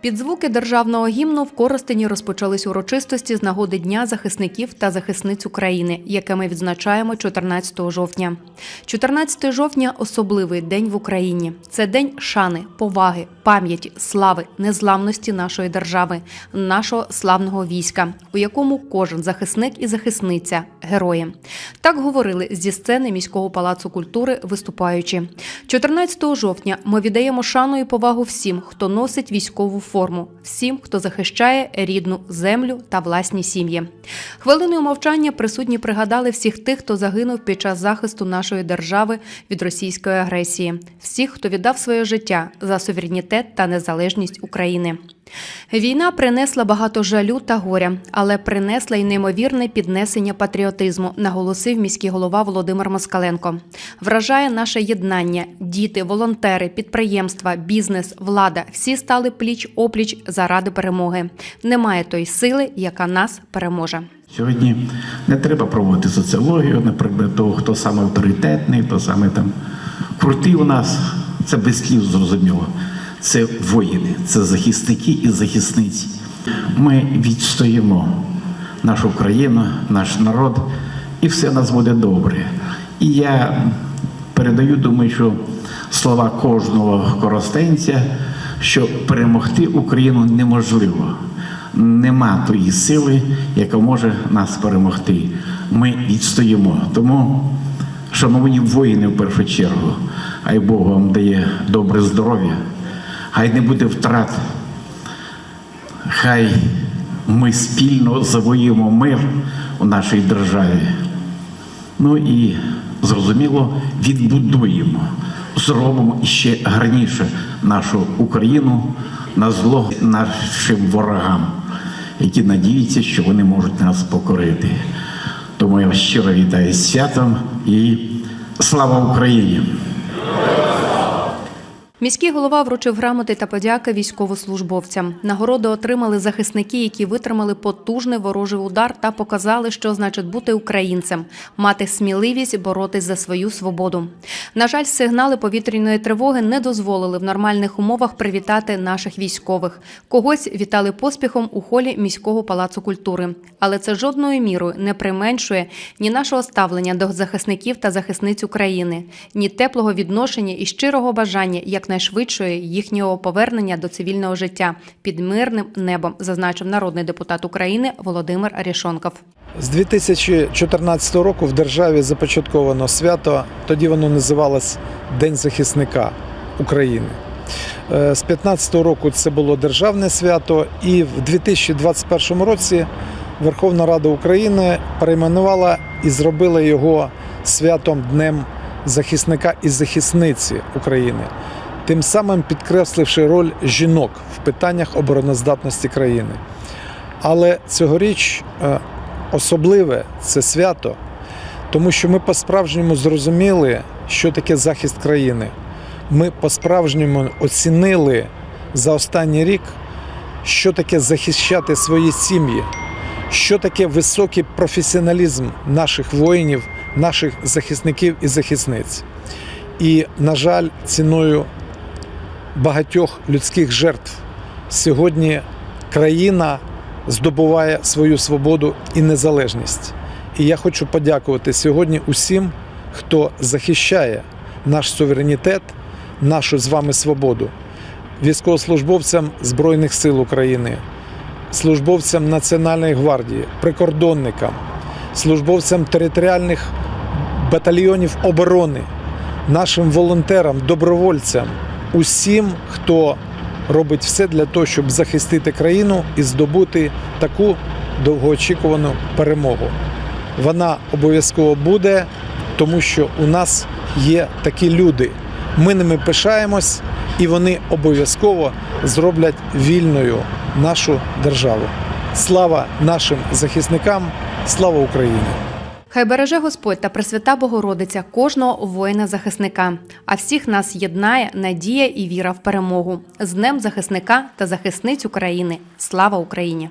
Під звуки державного гімну в Коростені розпочались урочистості з нагоди Дня захисників та захисниць України, яке ми відзначаємо 14 жовтня. 14 жовтня особливий день в Україні. Це день шани, поваги, пам'яті, слави, незламності нашої держави, нашого славного війська, у якому кожен захисник і захисниця герої. Так говорили зі сцени міського палацу культури виступаючи. 14 жовтня ми віддаємо шану і повагу всім, хто носить військову форму, всім, хто захищає рідну землю та власні сім'ї. Хвилиною мовчання присутні пригадали всіх тих, хто загинув під час захисту нашої держави від російської агресії, всіх, хто віддав своє життя за суверенітет та незалежність України. Війна принесла багато жалю та горя, але принесла й неймовірне піднесення патріотизму, наголосив міський голова Володимир Москаленко. Вражає наше єднання. Діти, волонтери, підприємства, бізнес, влада всі стали пліч опліч заради перемоги. Немає тої сили, яка нас переможе. Сьогодні не треба проводити соціологію на предмет того, хто саме авторитетний, хто саме там крутий у нас. Це без слів зрозуміло. Це воїни, це захисники і захисниці. Ми відстоїмо нашу країну, наш народ, і все у нас буде добре. І я передаю, думаю, що слова кожного коростенця, що перемогти Україну неможливо. Нема тої сили, яка може нас перемогти. Ми відстоїмо. Тому, шановні воїни, в першу чергу, хай Бог вам дає добре здоров'я, хай не буде втрат, хай ми спільно завоюємо мир у нашій державі. Ну і зрозуміло, відбудуємо, зробимо ще гарніше нашу Україну на зло нашим ворогам, які надіються, що вони можуть нас покорити. Тому я щиро вітаю з святом і слава Україні! Міський голова вручив грамоти та подяки військовослужбовцям. Нагороди отримали захисники, які витримали потужний ворожий удар та показали, що значить бути українцем, мати сміливість боротись за свою свободу. На жаль, сигнали повітряної тривоги не дозволили в нормальних умовах привітати наших військових. Когось вітали поспіхом у холі міського палацу культури. Але це жодною мірою не применшує ні нашого ставлення до захисників та захисниць України, ні теплого відношення і щирого бажання якнайшвидшої їхнього повернення до цивільного життя під мирним небом, зазначив народний депутат України Володимир Арішонков. З 2014 року в державі започатковано свято, тоді воно називалось День захисника України. Е, З 2015 року це було державне свято, і в 2021 році Верховна Рада України перейменувала і зробила його святом Днем захисника і захисниці України, тим самим підкресливши роль жінок в питаннях обороноздатності країни. Але цьогоріч е, особливе це свято, тому що ми по-справжньому зрозуміли, що таке захист країни. Ми по-справжньому оцінили за останній рік, що таке захищати свої сім'ї, що таке високий професіоналізм наших воїнів, наших захисників і захисниць. І, на жаль, ціною багатьох людських жертв сьогодні країна здобуває свою свободу і незалежність. І я хочу подякувати сьогодні усім, хто захищає наш суверенітет, нашу з вами свободу, військовослужбовцям Збройних сил України, службовцям Національної гвардії, прикордонникам, службовцям територіальних батальйонів оборони, нашим волонтерам, добровольцям, усім, хто робить все для того, щоб захистити країну і здобути таку довгоочікувану перемогу. Вона обов'язково буде, тому що у нас є такі люди. Ми ними пишаємось, і вони обов'язково зроблять вільною нашу державу. Слава нашим захисникам, слава Україні! Хай береже Господь та Пресвята Богородиця кожного воїна-захисника, а всіх нас єднає надія і віра в перемогу з Днем захисника та захисниць України. Слава Україні!